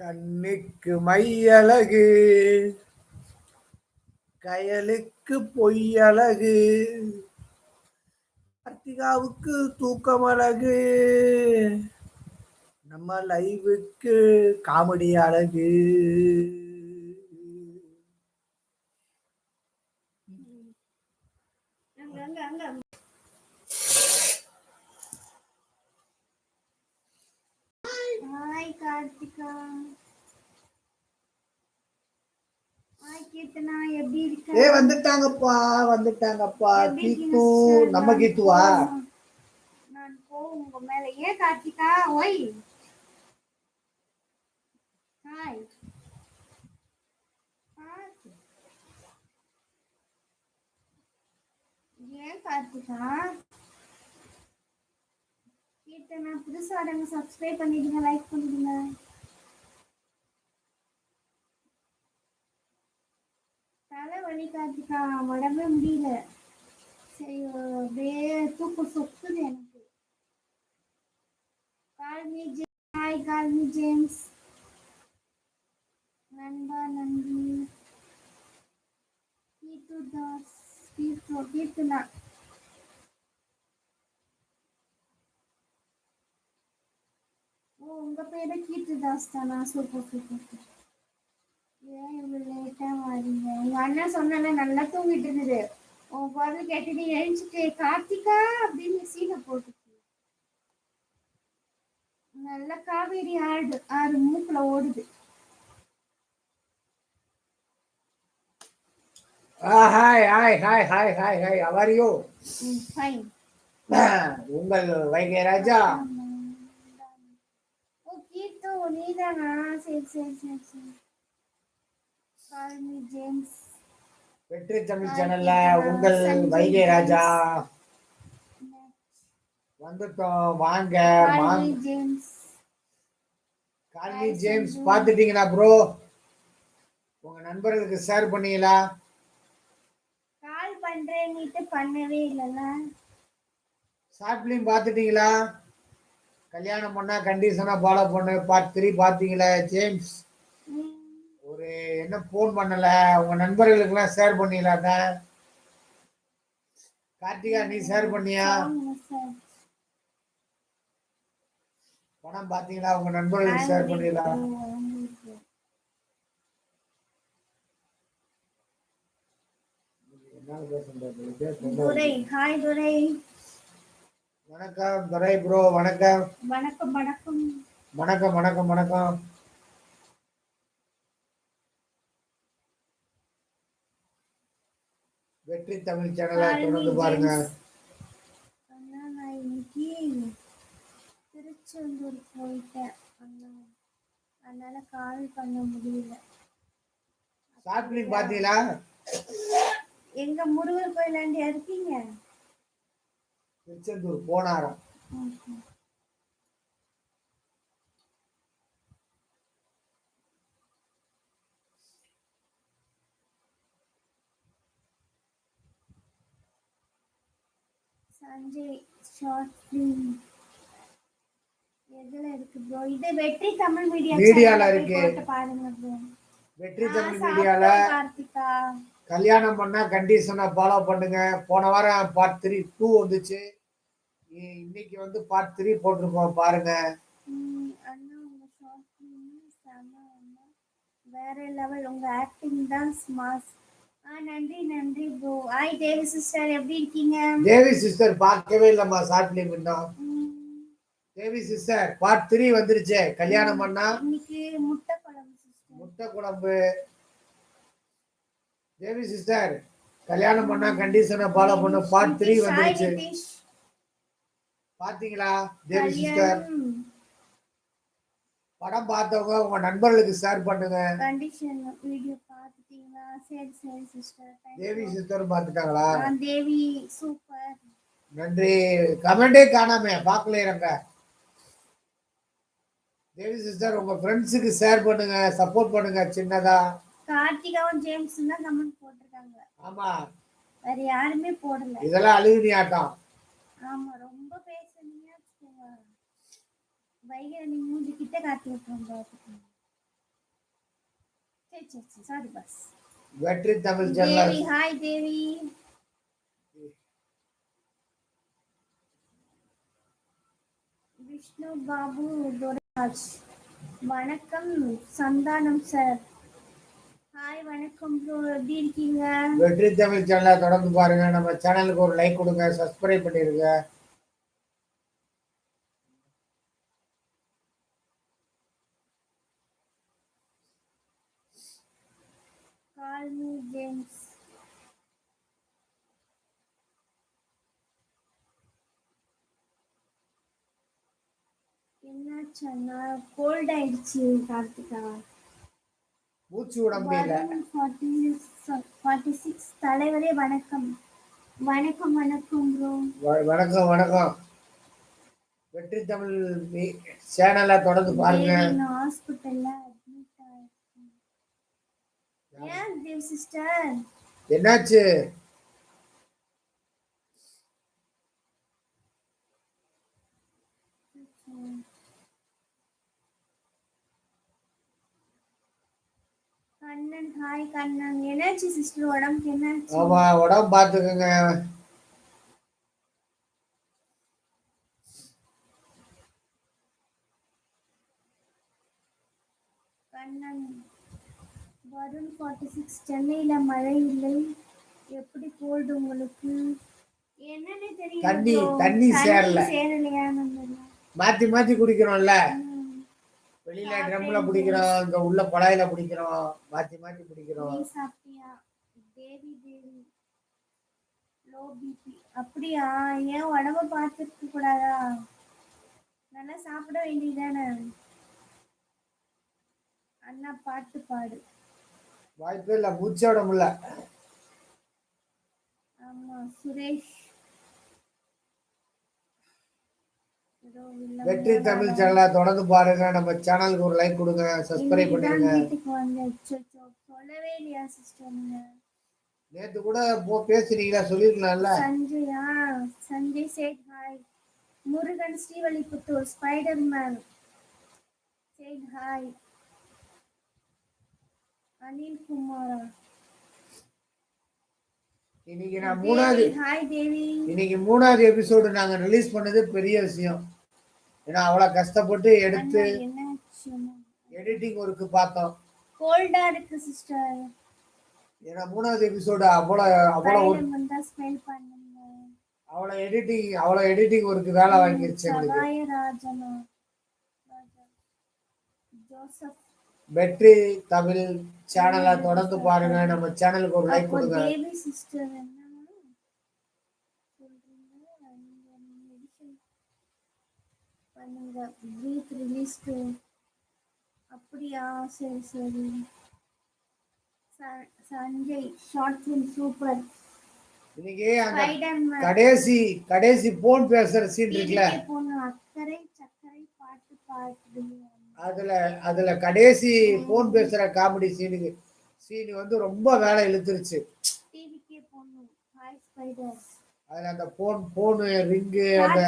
கண்ணுக்கு மையழகு கயலுக்கு பொய்யழகு கார்த்திகாவுக்கு தூக்கம் அழகு நம்ம லைவுக்கு காமெடி அழகு அங்க அங்க அங்க ஹாய் கார்த்திகா ஹாய் கீர்த்தனா எப்படி இருக்க ஏ வந்துட்டாங்கப்பா வந்துட்டாங்கப்பா எப்படி இருக்கீங்க கீத்து sister? நம்ம நான் கீத்துவா கோவம். நான் கோவம் உங்க மேல ஏன் கார்த்திகா ஒய் ஹாய் ஏன் கார்த்திகா கீர்த்தனா புதுசா வரவங்க சப்ஸ்கிரைப் பண்ணிடுங்க லைக் பண்ணிடுங்க தலை வலி கார்த்திகா உடம்பே முடியல. சரி அப்படியே தூக்கம் சொக்குது எனக்கு. கால்மி ஹாய் கால்மி ஜேம்ஸ் நண்பா நன்றி. கீர்த்து தாஸ் கீர்த்து கீர்த்தனா ஓ உங்க பேரு கீர்த்து தாஸ் தானா? Super super. ஏன் இவ்வளவு லேட்டா வரீங்க உங்க அண்ணன் சொன்னால நல்லா தூங்கிட்டு இருந்தது. உன் குரல் கேட்டுட்டு எழுந்துட்டு கார்த்திகா அப்படின்னு சீனை போட்டுச்சு நல்ல காவேரி ஆடு ஆறு மூக்குல ஓடுது. Hi hi hi hi hi hi how are you fine உங்கள் வைகை ராஜா. ஓ கீர்த்து நீதானா? சரி சரி சரி சரி. வெற்றி தமிழ் சேனல்ல உங்கள் வைகை ராஜா. வந்துட்டோம். வாங்க கால்மி ஜேம்ஸ் பார்த்துட்டீங்களா ப்ரோ உங்க நண்பர்களுக்கு ஷேர் பண்ணீங்களா? கால் பண்றேன்னுட்டு பண்ணவே இல்லைல்ல. ஷார்ட் ஃபிலிம் பார்த்துட்டீங்களா? கல்யாணம் பண்ணா கண்டிஷனா ஃபாலோ பண்ணு. பார்ட் த்ரீ பார்த்தீங்களா ஜேம்ஸ் என்ன ஃபோன் பண்ணல? உங்க நண்பர்களுக்கெல்லாம் ஷேர் பண்ணீங்களாங்க கார்த்திகா நீ ஷேர் பண்ணியா. படம் பார்த்தீங்களா? உங்க நண்பர்களுக்கு ஷேர் பண்ணீங்களா துரை வணக்கம் துரை ப்ரோ வணக்கம். வணக்கம் வணக்கம். வணக்கம் வணக்கம் வணக்கம். வெற்றி தமிழ் சேனலை தொடர்ந்து பாருங்க. அண்ணா நான் இன்னைக்கு திருச்செந்தூர் போயிட்டேன். அண்ணா அதனால கால் பண்ண முடியல. ஷார்ட் ஃபிலிம் பார்த்தீங்களா? எங்க முருகர் கோயிலாண்டியா இருக்கீங்க? திருச்செந்தூர் போனாரம். சஞ்சய் ஷார்ட் ஃபிலிம் எதுல இருக்கு ப்ரோ இது வெற்றி தமிழ் மீடியா மீடியால இருக்கு. பாருங்க ப்ரோ வெற்றி தமிழ் மீடியால. கார்த்திகா. கல்யாணம் பண்ணா கண்டிஷனை ஃபாலோ பண்ணுங்க. போன வாரம் பார்ட் த்ரீ டூ வந்துச்சு. இன்னைக்கு வந்து பார்ட் த்ரீ போட்டிருக்கோம் பாருங்க. வேற லெவல் உங்க ஆக்டிங் தான் ஸ்மாஸ் ஆ நன்றி நன்றி ப்ரோ ஹாய் தேவி சிஸ்டர் எப்படி இருக்கீங்க? தேவி சிஸ்டர் பார்க்கவே இல்லம்மா ஷார்ட் ஃபிலிம் இன்னும் தேவி சிஸ்டர் பார்ட் த்ரீ வந்துருச்சு. கல்யாணம் பண்ணா? இன்னைக்கு முட்டை குழம்பு சிஸ்டர் முட்டை குழம்பு தேவி சிஸ்டர் கல்யாணம் பண்ணா கண்டிஷனை ஃபாலோ பண்ணு. பார்ட் த்ரீ வந்துருச்சு. பாத்தீங்களா தேவி சிஸ்டர் படம் பார்த்தவங்க உங்க நண்பர்களுக்கு ஷேர் பண்ணுங்க. கண்டிஷன் வீடியோ சரி சரி சிஸ்டர் தேவி சிஸ்டர் பார்த்துட்டாங்களா? தேவி சூப்பர் நன்றி. கமெண்டே காணாம பார்க்கலையங்க தேவி சிஸ்டர் உங்க ஃப்ரெண்ட்ஸுக்கு ஷேர் பண்ணுங்க சப்போர்ட் பண்ணுங்க சின்னதா. கார்த்திகாவும் ஜேம்ஸ் தான் கமெண்ட் போட்டிருக்காங்க. ஆமா. வேற யாருமே போடல. இதெல்லாம் அழுகுனி ஆட்டம். ஆமா ரொம்ப பேசுனீங்க வச்சுக்கோங்க. வைகை நீ மூஞ்சி கிட்ட காட்டி பாத்துக்கோங்க சரி சரி சரி sorry boss Vetri Tamil Devi hi Devi Vishnu Babu Durairaj வணக்கம் சந்தானம் சார் ஹாய் வணக்கம் ப்ரோ எப்படி இருக்கீங்க? வெற்றி தமிழ் சேனலை தொடர்ந்து பாருங்க. நம்ம சேனலுக்கு ஒரு லைக் கொடுங்க சப்ஸ்கிரைப் பண்ணிருங்க. ஜேம்ஸ் என்னாச்சு அண்ணா? கோல்ட் ஆயிடுச்சு கார்த்திகா. மூச்சு விட முடியல. ஃபார்ட்டி சிக்ஸ் தலைவரே வணக்கம். வணக்கம் வணக்கம் ப்ரோ வணக்கம் வணக்கம். வெற்றி தமிழ் சேனலை தொடர்ந்து பாருங்க. ஹாஸ்பிட்டல்ல அட்மிட் ஆயிருக்கேன் ஏன் தேவ் சிஸ்டர் என்னாச்சு? கண்ணன் ஹாய் கண்ணன். என்னாச்சு சிஸ்டர் உடம்புக்கு என்னாச்சு? ஆமா உடம்பு பார்த்துக்கோங்க. கண்ணன். வருண் ஃபார்ட்டி சிக்ஸ் சென்னையில மழை இல்லை. எப்படி கோல்டு உங்களுக்கு? என்னன்னு தெரியல தண்ணி-. தண்ணி சேரல. மாத்தி மாத்தி குடிக்கிறோம்ல. வெளியில ட்ரம்ல குடிக்கிறோம் இங்க உள்ள குழாயில குடிக்கிறோம் மாத்தி மாத்தி குடிக்கிறோம். சாப்பிட்டியா? தேவி தேவி லோ பிபி அப்படியா? ஏன் உடம்ப பார்த்துருக்க கூடாதா? நல்லா சாப்பிட வேண்டியதானே அண்ணா பாட்டு பாடு. வாய்ப்பே இல்ல மூச்சே விட முடியல. ஆமா சுரேஷ். வெற்றி தமிழ் சேனலை தொடர்ந்து பாருங்க. நம்ம சேனலுக்கு ஒரு லைக் கொடுங்க சப்ஸ்கிரைப் அச்சச்சோ. சொல்லவே இல்லையா சிஸ்டர் நேத்து கூட போ பேசுறீங்களா சொல்லிருக்கலாம்ல Sanjaya Sanjay chat hi Murugan Srivilliputhur Spider Man chat hi Anil குமாரா. இன்னைக்கு நான் மூணாவது தேவி. ஹாய் தேவி. இன்னைக்கு மூணாவது எபிசோடு நாங்க ரிலீஸ் பண்ணது பெரிய விஷயம். ஏன்னா அவ்வளவு கஷ்டப்பட்டு எடுத்து எடிட்டிங் ஒர்க்கு பார்த்தோம். கோல்டா இருக்கு சிஸ்டர் ஏன்னா மூணாவது எபிசோடு அவ்வளவு அவ்வளவு அவ்வளவு எடிட்டிங் அவ்வளவு எடிட்டிங் ஒர்க்கு வேலை வாங்கிருச்சு. ஜோசப். வெற்றி தமிழ் சேனலை தொடர்ந்து பாருங்க. நம்ம சேனலுக்கு ஒரு லைக் கொடுங்க. அப்படியா சரி சரி சஞ்சய் ஷார்ட் ஃபிலிம் சூப்பர் இன்னைக்கு கடைசி கடைசி போன் பேசுற சீன் இருக்குல்ல. அக்கறை சக்கரை பாட்டு பாடுறீங்க. அதுல அதுல கடைசி போன் பேசுற காமெடி சீனுக்கு சீன் வந்து ரொம்ப வேலை இழுத்துருச்சு. அதுல அந்த போன் போனு ரிங்கு அந்த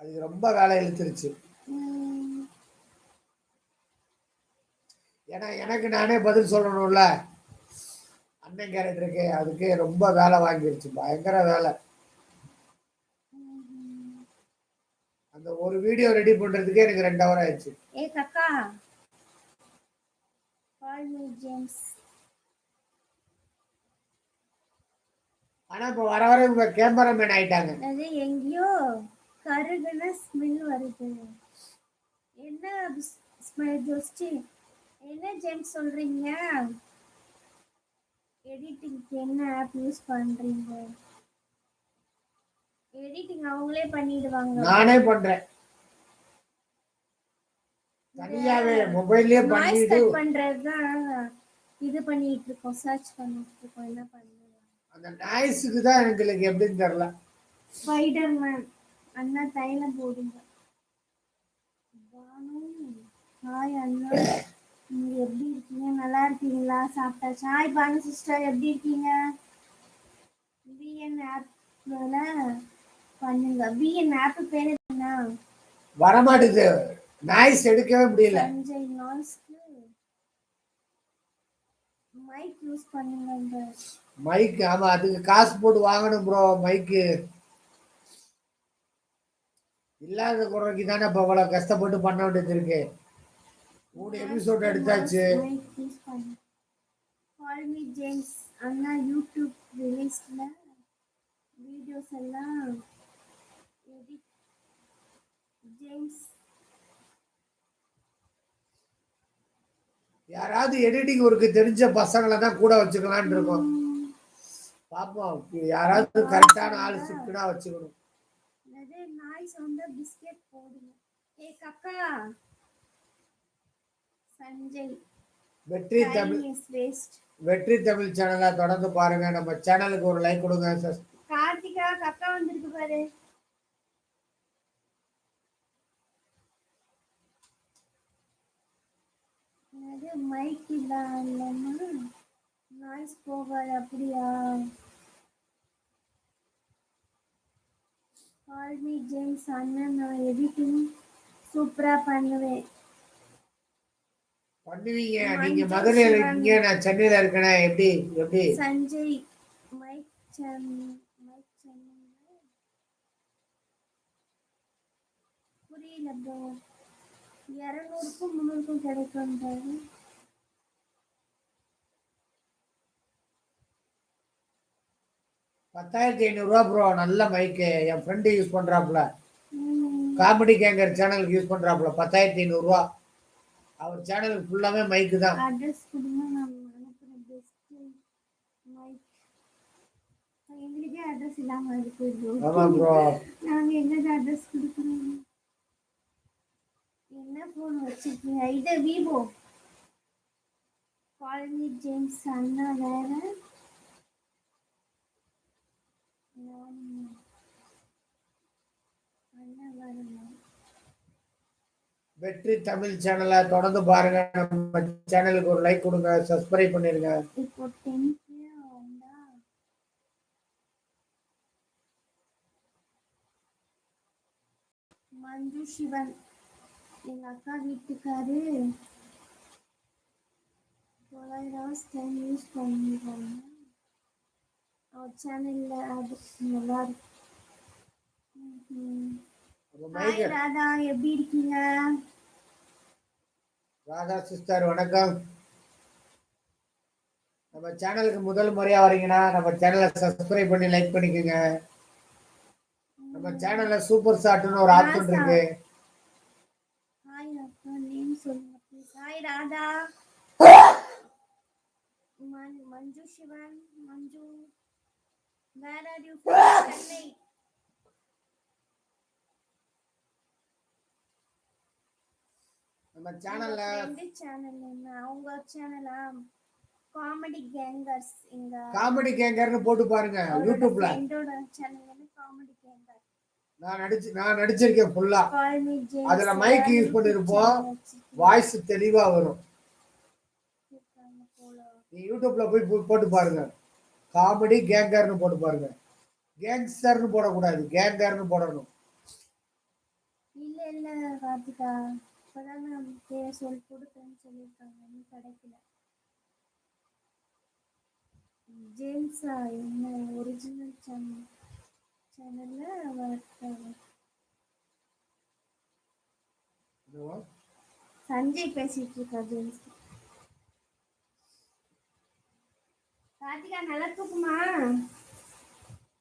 அதுக்கு ரொம்ப வேலை இழுத்துருச்சு. ஏன்னா எனக்கு நானே பதில் சொல்லணும்ல. அண்ணன் கேரக்டருக்கு அதுக்கு ரொம்ப வேலை வாங்கிருச்சு. பயங்கர வேலை. அந்த ஒரு வீடியோ ரெடி பண்றதுக்கே எனக்கு ரெண்டு ஹவர் ஆயிடுச்சு. ஏ கக்கா. கால் மீ ஜேம்ஸ் ஆனா இப்ப வர வர இவங்க கேமராமேன் ஆயிட்டாங்க. அது எங்கேயோ கருகுன ஸ்மெல் வருது. என்ன ஸ்மெல் ஜோஸ்டி என்ன ஜேம்ஸ் சொல்றீங்க? எடிட்டிங்க்கு என்ன ஆப் யூஸ் பண்றீங்க? எடிட்டிங் அவங்களே பண்ணிடுவாங்க. நானே பண்றேன். தனியாவே மொபைல்லயே நாய்ஸ் பண்ணிட்டு பண்றது தான் இது. பண்ணிட்டு இருக்கோம் சர்ச் பண்ணிட்டு இருக்கோம் என்ன பண்ணுவோம் அந்த நாய்ஸுக்கு தான் எங்களுக்கு எப்படின்னு தெரியல. ஸ்பைடர் மேன் அண்ணா தைலம் போடுங்க. ஹாய் அண்ணா. எப்படி இருக்கீங்க? நல்லா இருக்கீங்களா? சாப்பிட்டாச்சா? ஹாய் பானு சிஸ்டர் எப்படி இருக்கீங்க? விஎன் ஆப்ல பண்ணுங்க. பிஎன் ஆப் பேரு என்ன வரமாட்டுது நாய்ஸ் எடுக்கவே முடியல. சஞ்சய் நாய்ஸ்க்கு மைக் யூஸ் பண்ணுங்க மைக் ஆமா அதுக்கு காசு போட்டு வாங்கணும் ப்ரோ மைக்கு இல்லாத குறைக்கு தானே இப்போ இவ்வளோ கஷ்டப்பட்டு பண்ண வேண்டியது இருக்கு. மூணு எபிசோட் எடுத்தாச்சு கால் மீ ஜேம்ஸ் அண்ணா யூடியூப் ரிலீஸ்ல வீடியோஸ் எல்லாம் எடிட் ஜேம்ஸ் யாராவது எடிட்டிங் ஒர்க்கு தெரிஞ்ச பசங்களை தான் கூட வச்சுக்கலாம்னு இருக்கோம். பார்ப்போம் யாராவது கரெக்டான ஆள் சிக்கனா வச்சுக்கணும். அதே நாய் சொந்த பிஸ்கெட் போடுங்க. ஏ கக்கா. சஞ்சய். வெற்றி தமிழ் வெற்றி தமிழ் சேனலை தொடர்ந்து பாருங்க. நம்ம சேனலுக்கு ஒரு லைக் கொடுங்க. கார்த்திகா கக்கா வந்திருக்கு பாரு. அது மைக் இல்ல இல்லைன்னா நாய்ஸ் போகாது அப்படியா? கால் மீ ஜேம்ஸ் அண்ணன். நான் எடிட்டிங் சூப்பரா பண்ணுவேன். பண்ணுவீங்க? நீங்க மதுரையில இருக்கீங்க நான் சென்னையில இருக்கேனே? எப்படி? எப்படி? சஞ்சய் புரியல ப்ரோ இரநூறுக்கும் முந்நூறுக்கும் கிடைக்கும்ன்றாரு பத்தாயிரத்தி ஐநூறு ரூபா ப்ரோ நல்ல மைக்கு என் ஃப்ரெண்டு யூஸ் பண்றாப்புல. ம், காமெடி கேங்கர் சேனலுக்கு யூஸ் பண்றாப்புல. பத்தாயிரத்தி ஐநூறு ரூபா அவர் சேனலுக்கு ஃபுல்லாமே மைக்கு தான். அட்ரஸ் கொடுங்க நான் அனுப்புறேன் பெஸ்ட் மைக் எங்களுக்கே அட்ரஸ் இல்லாம இருக்கு. bro. ஆமா ப்ரோ நாங்க என்னது அட்ரஸ் கொடுக்குறோம். என்ன ஃபோன் வச்சிருக்கீங்க? இது விவோ. காலனி ஜேம்ஸ் அண்ணா வேற. அண்ணா வேற. வெற்றி தமிழ் சேனலை தொடர்ந்து பாருங்க. நம்ம சேனலுக்கு ஒரு லைக் கொடுங்க சப்ஸ்கிரைப் பண்ணிருங்க. இப்போ மஞ்சு சிவன் எங்க அக்கா வீட்டுக்காரு. தொள்ளாயிரம் ஹவர்ஸ் டைம் யூஸ் பண்ணிடுவாங்க அவர் சேனல்ல அது நல்லா இருக்கு. ஹாய் ராதா எப்படி இருக்கீங்க? ராதா சிஸ்டர் வணக்கம். நம்ம சேனலுக்கு முதல் முறையா வரீங்கன்னா நம்ம சேனலை சப்ஸ்கிரைப் பண்ணி லைக் பண்ணிக்கோங்க. நம்ம சேனல்ல சூப்பர் ஷாட்னு ஒரு ஆப்ஷன் இருக்கு. ஹாய் அக்கா. நேம் சொல்லுங்க please hi Radha Manju Sivan Manju where are you Chennai நம்ம சேனல்ல சேனல் என்ன? அவங்க சேனலா காமெடி கேங்கர்ஸ் எங்க காமெடி கேங்கர்னு போட்டு பாருங்க யூடியூப்ல ஃப்ரெண்டோட சேனல் வந்து காமெடி கேங்கர் நான் நடிச்சு நான் நடிச்சிருக்கேன் ஃபுல்லா அதுல mic use பண்ணிருப்போம். வாய்ஸ் தெளிவா வரும். நீ யூடியூப்ல போய் போட்டு பாருங்க. காமெடி கேங்கர்னு போட்டு பாருங்க. கேங்ஸ்டர்னு போடக்கூடாது. கேங்கர்னு போடணும். இல்ல இல்ல கார்த்திகா இப்பதான் நான் பேர் சொல்லி கொடுக்குறேன்னு சொல்லியிருக்காங்க. இன்னும் கிடைக்கல. ஜேம்ஸா என்ன ஒரிஜினல் சேனல் சேனல்ல வளர்த்தாங்க? சஞ்சய் பேசிட்டு இருக்கா ஜேம்ஸ் கார்த்திகா நல்லா தூக்குமா?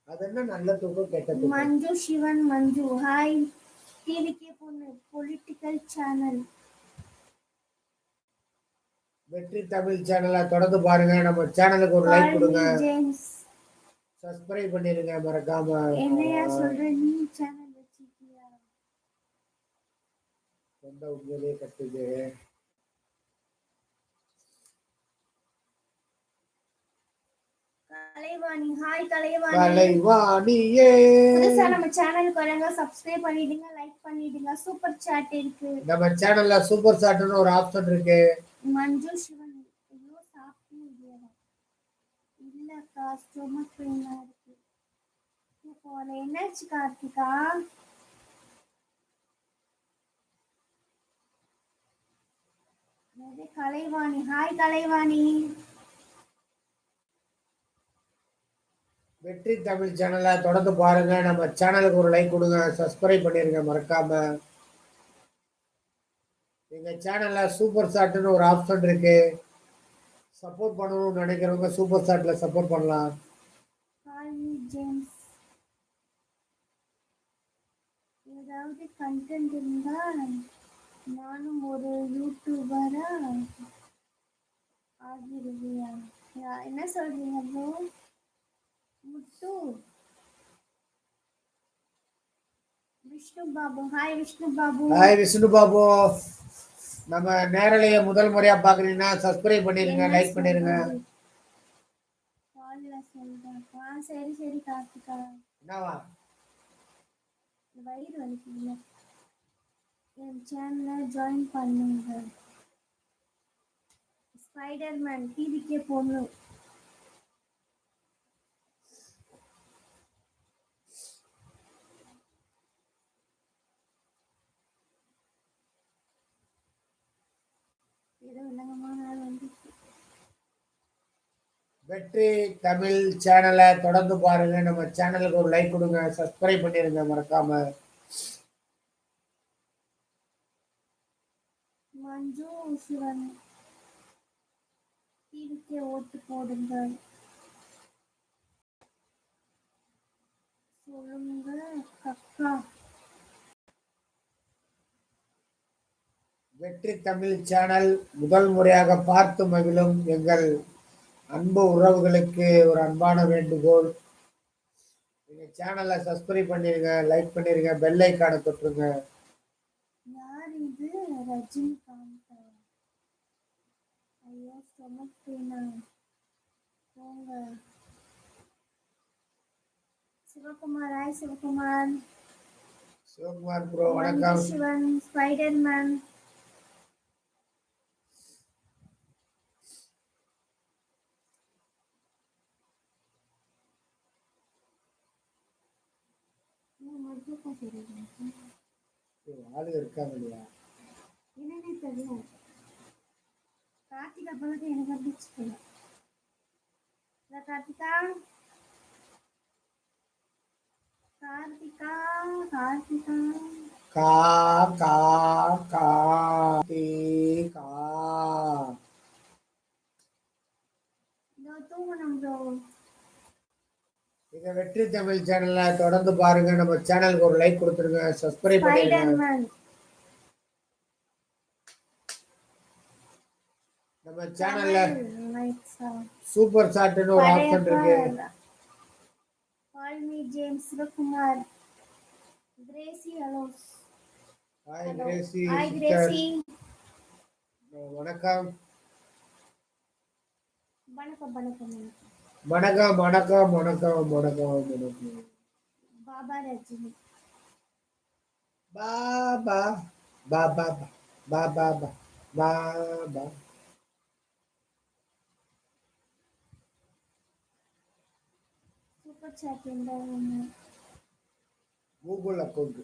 அது என்ன நல்ல தூக்கம் கெட்ட மஞ்சு சிவன் மஞ்சு ஹாய். டிவிக்கே பொண்ணு பொலிட்டிக்கல் சேனல் வெற்றி தமிழ் சேனலை தொடர்ந்து பாருங்க. நம்ம சேனலுக்கு ஒரு லைக் கொடுங்க. சப்ஸ்கிரைப் பண்ணிருங்க மறக்காம. என்னையா சொல்ற? நீ சேனல் வச்சிருக்கியா? சொந்த உண்மையிலேயே கட்டுது. கலைவாணி ஹாய் கலைவாணி கலைவாணியே புதுசா நம்ம சேனலுக்கு வரங்க சப்ஸ்கிரைப் பண்ணிடுங்க லைக் பண்ணிடுங்க. சூப்பர் சாட் இருக்கு. நம்ம சேனல்ல சூப்பர் சாட்னு ஒரு ஆப்ஷன் இருக்கு. மஞ்சு சிவன். ஐயோ சாப்பிட்டு இல்லக்கா ஸ்டொமக் பெயினா இருக்கு. போறேன். என்னாச்சு கார்த்திகா? கலைவாணி ஹாய் கலைவாணி வெற்றி தமிழ் சேனலை தொடர்ந்து பாருங்க. நம்ம சேனலுக்கு ஒரு லைக் கொடுங்க. சப்ஸ்கிரைப் பண்ணிருங்க. மறக்காம. எங்க சேனல்ல சூப்பர் சாட்னு ஒரு ஆப்ஷன் இருக்கு. சப்போர்ட் பண்ணணும்னு நினைக்கிறவங்க சூப்பர் சாட்ல சப்போர்ட் பண்ணலாம். ஏதாவது கண்டென்ட் இருந்தா நானும் ஒரு யூடியூபரா ஆகிருவியா என்ன சொல்றீங்க bro Muthu Vishnu Babu hi Vishnu Babu hi Vishnu Babu நம்ம நேரலைய முதல் முறையா பாக்குறீங்கன்னா சப்ஸ்கிரைப் பண்ணிருங்க லைக் பண்ணிருங்க சரி சரி கார்த்திகா. என்னவா? வயிறு வலிக்குதுல என் சேனலை ஜாயின் பண்ணுங்க. ஸ்பைடர்மேன் டிவிக்கே பொண்ணு ஏதோ வந்துச்சு. வெற்றி தமிழ் சேனலை தொடர்ந்து பாருங்க. நம்ம சேனலுக்கு ஒரு லைக் கொடுங்க. சப்ஸ்கிரைப் பண்ணிருங்க. மறக்காம. மஞ்சு சிவன். டிவிக்கே ஓட்டு போடுங்கள். சொல்லுங்க கக்கா வெற்றி தமிழ் சேனல் முதல் முறையாக பார்த்து மகிழும் எங்கள் அன்பு உறவுகளுக்கு ஒரு அன்பான வேண்டுகோள். எங்க சேனலை சப்ஸ்கிரைப் பண்ணிருங்க லைக் பண்ணிருங்க பெல் ஐக்கானை போங்க. சிவகுமார் ஹாய் சிவகுமார். சிவகுமார் ப்ரோ வணக்கம். சிவன். ஸ்பைடர்மேன் ஆளு இருக்காங்க இல்லையா? என்னன்னே தெரியும் கார்த்திகா பழக்கம் எனக்கு அப்படிச்சு கார்த்திகா? கார்த்திகா கார்த்திகா. கா கா கா கா இதோ தூங்கணும் ப்ரோ எங்க வெற்றி தமிழ் சேனலை தொடர்ந்து பாருங்க. நம்ம சேனலுக்கு ஒரு லைக் கொடுத்துருங்க. சப்ஸ்கிரைப் நம்ம சேனல்ல சூப்பர் சாட்னு ஒரு ஆப்ஷன் இருக்கு. Call me James Sivakumar. Gracy hello hi Gracy hi. Gracy வணக்கம் வணக்கம் வணக்கம். வணக்கம். வணக்கம் வணக்கம் வணக்கம் வணக்கம் பாபா ரஜினி. பாபா பாபா பாபா பாபா சூப்பர் சாட் இருந்தாங்க கூகுள் அக்கௌண்ட்